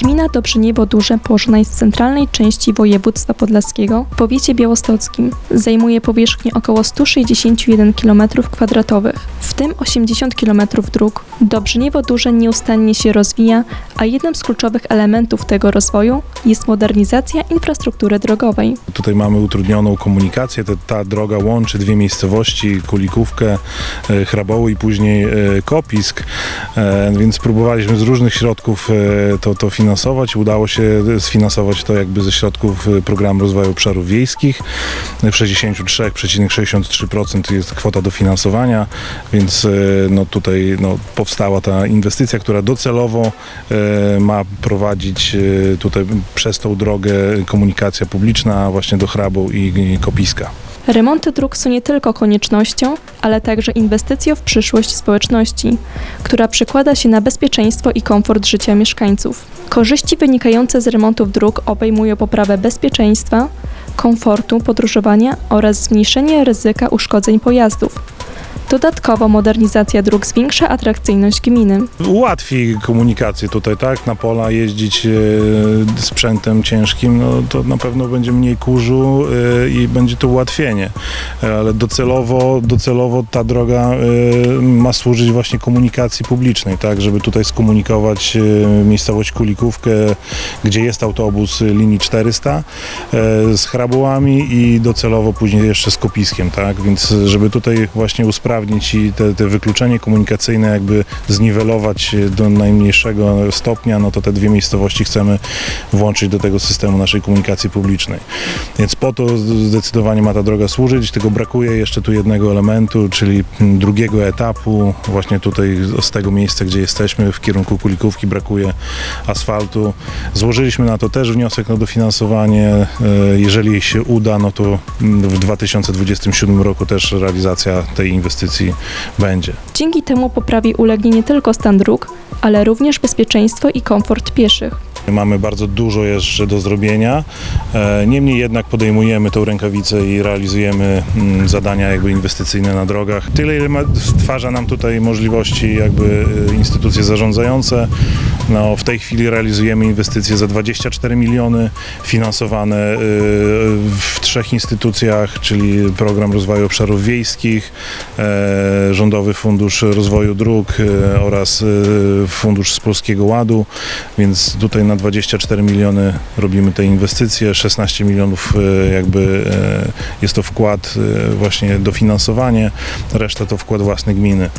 Gmina Dobrzyniewo Duże położona jest w centralnej części województwa podlaskiego w powiecie białostockim. Zajmuje powierzchnię około 161 km2, w tym 80 km dróg. Dobrzyniewo Duże nieustannie się rozwija, a jednym z kluczowych elementów tego rozwoju jest modernizacja infrastruktury drogowej. Tutaj mamy utrudnioną komunikację. Ta, droga łączy dwie miejscowości, Kulikówkę, e, Chraboły i później e, Kopisk, e, więc próbowaliśmy z różnych środków to, to finansować. Udało się sfinansować to jakby ze środków Programu Rozwoju Obszarów Wiejskich. W 63,63% jest kwota dofinansowania, więc e, no tutaj no, powstała ta inwestycja, która docelowo e, ma prowadzić e, tutaj przez tą drogę komunikacja publiczna właśnie do Hrabą i, i Kopiska. Remonty dróg są nie tylko koniecznością, ale także inwestycją w przyszłość społeczności, która przekłada się na bezpieczeństwo i komfort życia mieszkańców. Korzyści wynikające z remontów dróg obejmują poprawę bezpieczeństwa, komfortu podróżowania oraz zmniejszenie ryzyka uszkodzeń pojazdów. Dodatkowo modernizacja dróg zwiększa atrakcyjność gminy. Ułatwi komunikację tutaj, tak? Na pola jeździć e, sprzętem ciężkim, no to na pewno będzie mniej kurzu e, i będzie to ułatwienie. Ale docelowo, docelowo ta droga e, ma służyć właśnie komunikacji publicznej, tak? Żeby tutaj skomunikować e, miejscowość Kulikówkę, gdzie jest autobus linii 400 e, z Hrabułami i docelowo później jeszcze z Kopiskiem, tak? Więc żeby tutaj właśnie usprawnić i te, te wykluczenie komunikacyjne jakby zniwelować do najmniejszego stopnia, no to te dwie miejscowości chcemy włączyć do tego systemu naszej komunikacji publicznej. Więc po to zdecydowanie ma ta droga służyć, tylko brakuje jeszcze tu jednego elementu, czyli drugiego etapu. Właśnie tutaj z tego miejsca, gdzie jesteśmy, w kierunku Kulikówki brakuje asfaltu. Złożyliśmy na to też wniosek na dofinansowanie. E, Jeżeli się uda, no to w 2027 roku też realizacja tej inwestycji będzie. Dzięki temu poprawi ulegnie nie tylko stan dróg, ale również bezpieczeństwo i komfort pieszych. Mamy bardzo dużo jeszcze do zrobienia. E, Niemniej jednak podejmujemy tą rękawicę i realizujemy mm, zadania jakby inwestycyjne na drogach. Tyle, ile stwarza nam tutaj możliwości jakby e, instytucje zarządzające. No, w tej chwili realizujemy inwestycje za 24 miliony finansowane e, w trzech instytucjach, czyli Program Rozwoju Obszarów Wiejskich, Rządowy Fundusz Rozwoju Dróg oraz Fundusz z Polskiego Ładu, więc tutaj na 24 miliony robimy te inwestycje, 16 milionów e, jakby e, jest to wkład e, właśnie dofinansowanie, reszta to wkład własny gminy.